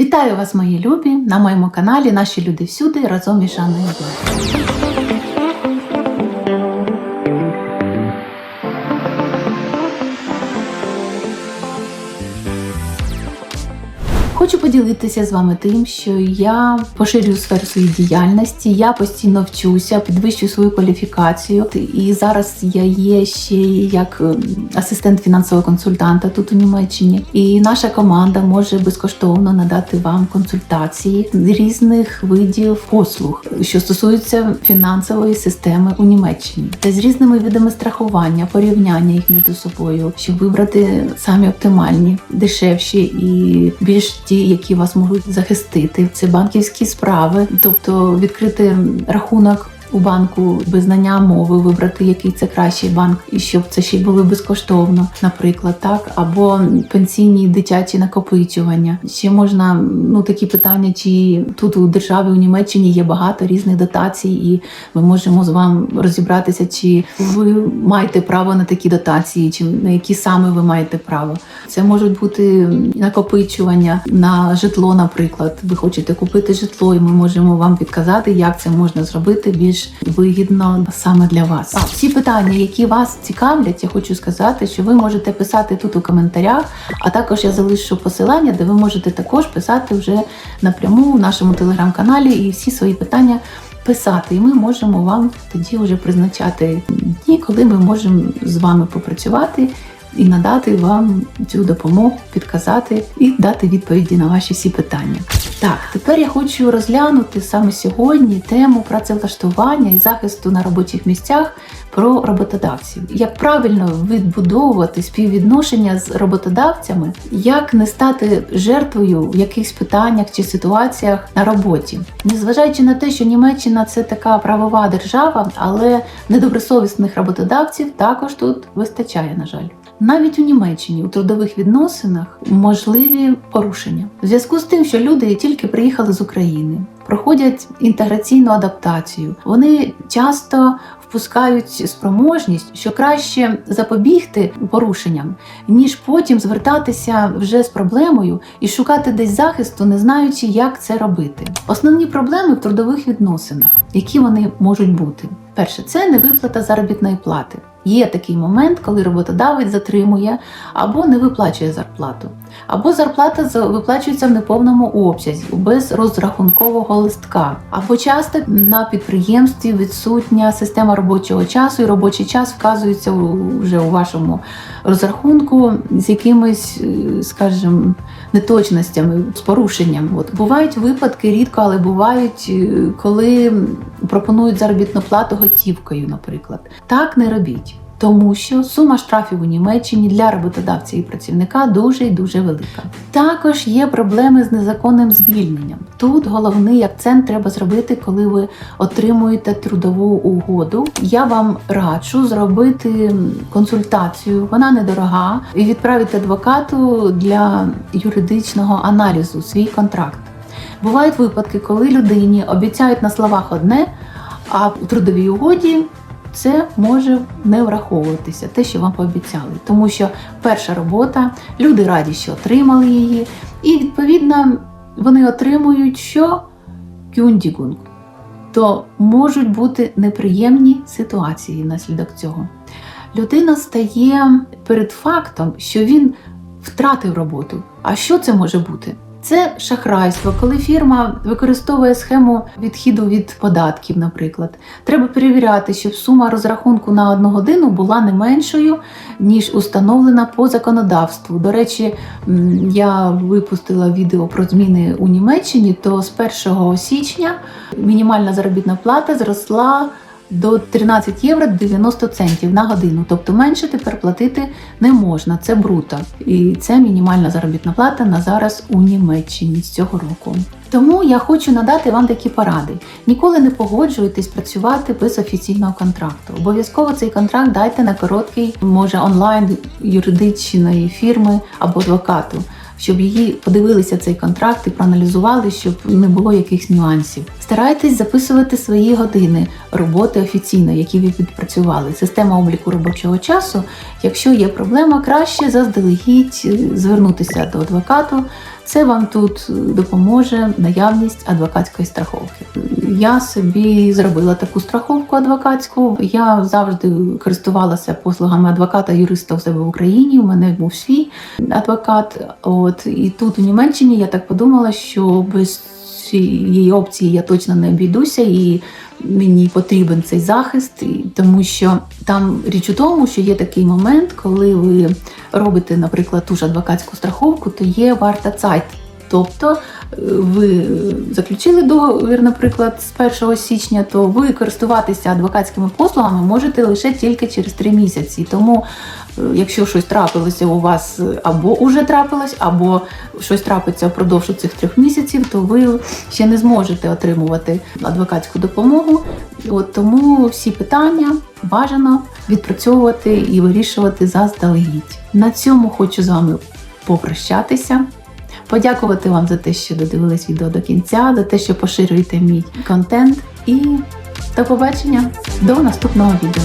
Вітаю вас, мої любі, на моєму каналі Наші люди всюди разом із Жанною Хочу поділитися з вами тим, що я поширюю сферу своєї діяльності, я постійно вчуся, підвищую свою кваліфікацію. І зараз я є ще як ем, асистент фінансового консультанта тут у Німеччині. І наша команда може безкоштовно надати вам консультації з різних видів послуг, що стосуються фінансової системи у Німеччині, та з різними видами страхування, порівняння їх між собою, щоб вибрати самі оптимальні, дешевші і більш ті, які вас можуть захистити. Це банківські справи, тобто відкрити рахунок. У банку без знання мови вибрати, який це кращий банк, і щоб це ще й було безкоштовно, наприклад, так або пенсійні дитячі накопичування. Ще можна ну такі питання, чи тут у державі у Німеччині є багато різних дотацій, і ми можемо з вами розібратися, чи ви маєте право на такі дотації, чи на які саме ви маєте право. Це можуть бути накопичування на житло, наприклад. Ви хочете купити житло, і ми можемо вам підказати, як це можна зробити більш вигідно саме для вас. А всі питання, які вас цікавлять, я хочу сказати, що ви можете писати тут у коментарях, а також я залишу посилання, де ви можете також писати вже напряму в нашому телеграм-каналі і всі свої питання. Писати, і ми можемо вам тоді вже призначати дні, коли ми можемо з вами попрацювати і надати вам цю допомогу, підказати і дати відповіді на ваші всі питання. Так, тепер я хочу розглянути саме сьогодні тему працевлаштування і захисту на робочих місцях про роботодавців. Як правильно відбудовувати співвідношення з роботодавцями, як не стати жертвою в якихось питаннях чи ситуаціях на роботі, незважаючи на те, що Німеччина це така правова держава, але недобросовісних роботодавців також тут вистачає, на жаль. Навіть у Німеччині у трудових відносинах можливі порушення в зв'язку з тим, що люди тільки приїхали з України, проходять інтеграційну адаптацію. Вони часто впускають спроможність, що краще запобігти порушенням, ніж потім звертатися вже з проблемою і шукати десь захисту, не знаючи, як це робити. Основні проблеми в трудових відносинах, які вони можуть бути. Перше, це невиплата заробітної плати. Є такий момент, коли роботодавець затримує або не виплачує зарплату, або зарплата виплачується в неповному обсязі, без розрахункового листка, або часто на підприємстві відсутня система робочого часу, і робочий час вказується вже у вашому розрахунку з якимись, е, скажімо, неточностями, з порушенням. От бувають випадки рідко, але бувають, е, коли пропонують заробітну плату готівкою, наприклад. Так не робіть. Тому що сума штрафів у Німеччині для роботодавця і працівника дуже і дуже велика. Також є проблеми з незаконним звільненням. Тут головний акцент треба зробити, коли ви отримуєте трудову угоду. Я вам раджу зробити консультацію, вона недорога, і відправити адвокату для юридичного аналізу свій контракт. Бувають випадки, коли людині обіцяють на словах одне, а в трудовій угоді це може не враховуватися, те, що вам пообіцяли. Тому що перша робота, люди раді, що отримали її, і відповідно вони отримують що кюндігунг. То можуть бути неприємні ситуації внаслідок цього. Людина стає перед фактом, що він втратив роботу. А що це може бути? Це шахрайство, коли фірма використовує схему відхіду від податків, наприклад. Треба перевіряти, щоб сума розрахунку на одну годину була не меншою, ніж установлена по законодавству. До речі, я випустила відео про зміни у Німеччині, то з 1 січня мінімальна заробітна плата зросла до 13 євро 90 центів на годину. Тобто менше тепер платити не можна. Це бруто. І це мінімальна заробітна плата на зараз у Німеччині з цього року. Тому я хочу надати вам такі поради. Ніколи не погоджуйтесь працювати без офіційного контракту. Обов'язково цей контракт дайте на короткий, може онлайн юридичної фірми або адвокату щоб її подивилися цей контракт і проаналізували, щоб не було якихось нюансів. Старайтесь записувати свої години роботи офіційно, які ви відпрацювали. Система обліку робочого часу. Якщо є проблема, краще заздалегідь е, звернутися до адвокату. Це вам тут допоможе наявність адвокатської страховки. Я собі зробила таку страховку адвокатську. Я завжди користувалася послугами адвоката юриста у себе в Україні. У мене був свій адвокат. От і тут у Німеччині я так подумала, що без цієї опції я точно не обійдуся і. Мені потрібен цей захист, тому що там річ у тому, що є такий момент, коли ви робите, наприклад, ту ж адвокатську страховку, то є варта цайт. Тобто е, ви заключили договір, наприклад, з 1 січня, то ви користуватися адвокатськими послугами можете лише тільки через 3 місяці. Тому, е, якщо щось трапилося у вас або уже трапилось, або щось трапиться впродовж цих трьох місяців, то ви ще не зможете отримувати адвокатську допомогу. От тому всі питання бажано відпрацьовувати і вирішувати заздалегідь. На цьому хочу з вами попрощатися. Подякувати вам за те, що додивились відео до кінця, за те, що поширюєте мій контент. І до побачення до наступного відео.